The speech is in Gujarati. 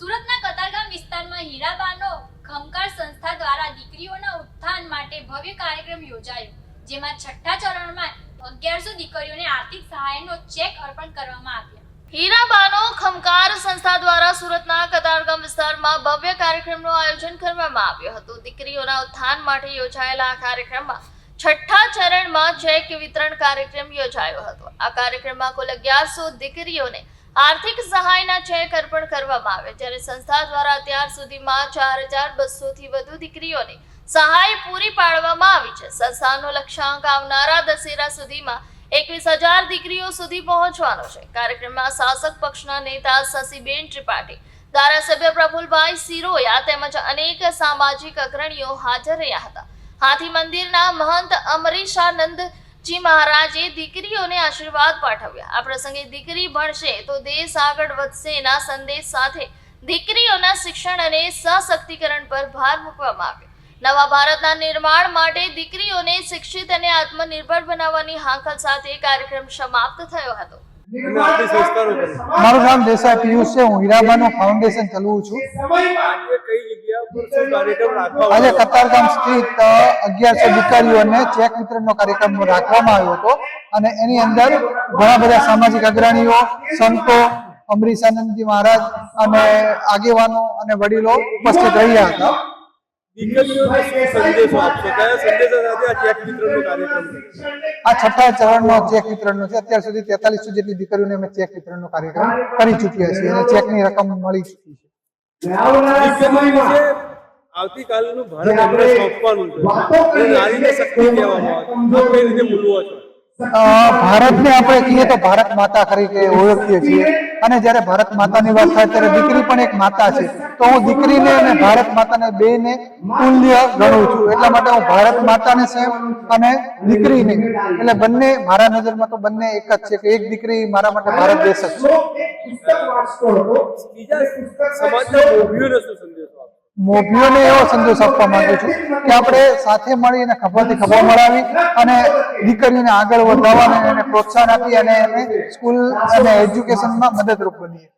સુરતના કતારગામ વિસ્તારમાં હીરાબાનો ખમકાર સંસ્થા દ્વારા દીકરીઓના ઉત્થાન માટે ભવ્ય કાર્યક્રમ યોજાયો, જેમાં છઠ્ઠા ચરણમાં અગિયારસો દીકરીઓને આર્થિક સહાયનો ચેક અર્પણ કરવામાં આવ્યો. હીરાબાનો ખમકાર સંસ્થા દ્વારા સુરતના કતારગામ વિસ્તારમાં ભવ્ય કાર્યક્રમનું આયોજન કરવામાં આવ્યું હતું. દીકરીઓના ઉત્થાન માટે યોજાયેલા આ કાર્યક્રમમાં છઠ્ઠા ચરણમાં ચેક વિતરણ કાર્યક્રમ યોજાયો હતો. આ કાર્યક્રમમાં કુલ અગિયારસો દીકરીઓને આર્થિક સહાયના ચેક અર્પણ કરવામાં આવે જ્યારે સંસ્થા દ્વારા અત્યાર સુધીમાં ચાર હજાર બસોથી વધુ દીકરીઓને સહાય પૂરી પાડવામાં આવી છે. સંસ્થાનો લક્ષ્યાંક આવનારા દશેરા સુધીમાં એકવીસ હજાર દીકરીઓ સુધી પહોંચવાનો છે. કાર્યક્રમમાં શાસક પક્ષના નેતા શશીબેન ત્રિપાઠી, ધારાસભ્ય પ્રફુલભાઈ સિરોયા તેમજ અનેક સામાજિક અગ્રણીઓ હાજર રહ્યા હતા. હાથી મંદિરના મહંત અમરીશાનંદજી મહારાજે દીકરીઓને આશીર્વાદ પાઠવ્યા. આ પ્રસંગે દીકરી ભણશે તો દેશ આગળ વધશે. એના સંદેશ સાથે દીકરીઓના શિક્ષણ અને સશક્તિકરણ પર ભાર મૂકવામાં આવ્યો. નવા ભારતના નિર્માણ માટે દીકરીઓને શિક્ષિત અને આત્મનિર્ભર બનાવવાની હાંકલ સાથે કાર્યક્રમ સમાપ્ત થયો હતો. મારું નામ દેસાઈ પિયુષ છે. હું હીરાબાનું ફાઉન્ડેશન ચલાવું છું. આજે? કતારગામ સ્થિત અગિયારસો દીકરીઓને ચેક વિતરણનો કાર્યક્રમ રાખવામાં આવ્યો હતો. અને એની અંદર ઘણા બધા સામાજિક અગ્રણીઓ, સંતો, અમરીશ આનંદજી મહારાજ અને આગેવાનો અને વડીલો ઉપસ્થિત રહ્યા હતા. દીકરીઓને શું સંદેશો આપશો કયા સંદેશા સાથે આ ચેક વિતરણનો કાર્યક્રમ આ છઠ્ઠા ચરણનો ચેક વિતરણનો છે. અત્યાર સુધી તેતાલીસો જેટલી દીકરીઓને અમે ચેક વિતરણનો કાર્યક્રમ કરી ચૂક્યા છીએ અને ચેકની રકમ મળી ચૂકી છે. આવતીકાલનું ભારત એમને સોંપવાનું છે. નારીને શક્તિ કહેવામાં આવે. કઈ રીતે બોલવો છો? ભારતને આપણે કહીએ તો ભારત માતા તરીકે ઓળખીએ છીએ. અને જ્યારે ભારત માતાની વાત થાય ત્યારે દીકરી પણ એક માતા છે. તો હું દીકરીને અને ભારત માતાને બેને તુલ્ય ગણું છું. એટલા માટે હું ભારત માતાને સેમ અને દીકરીને. એટલે બંને મારા નજરમાં તો બંને એક જ છે કે એક દીકરી મારા માટે ભારત દેશ જ છે. મોભીઓને એવો સંદેશ આપવા માંગુ છું કે આપણે સાથે મળીને ખભાથી ખભા મળાવી અને દીકરીઓને આગળ વધારવાને એને પ્રોત્સાહન આપી અને એને સ્કૂલ અને એજ્યુકેશનમાં મદદરૂપ બનીએ.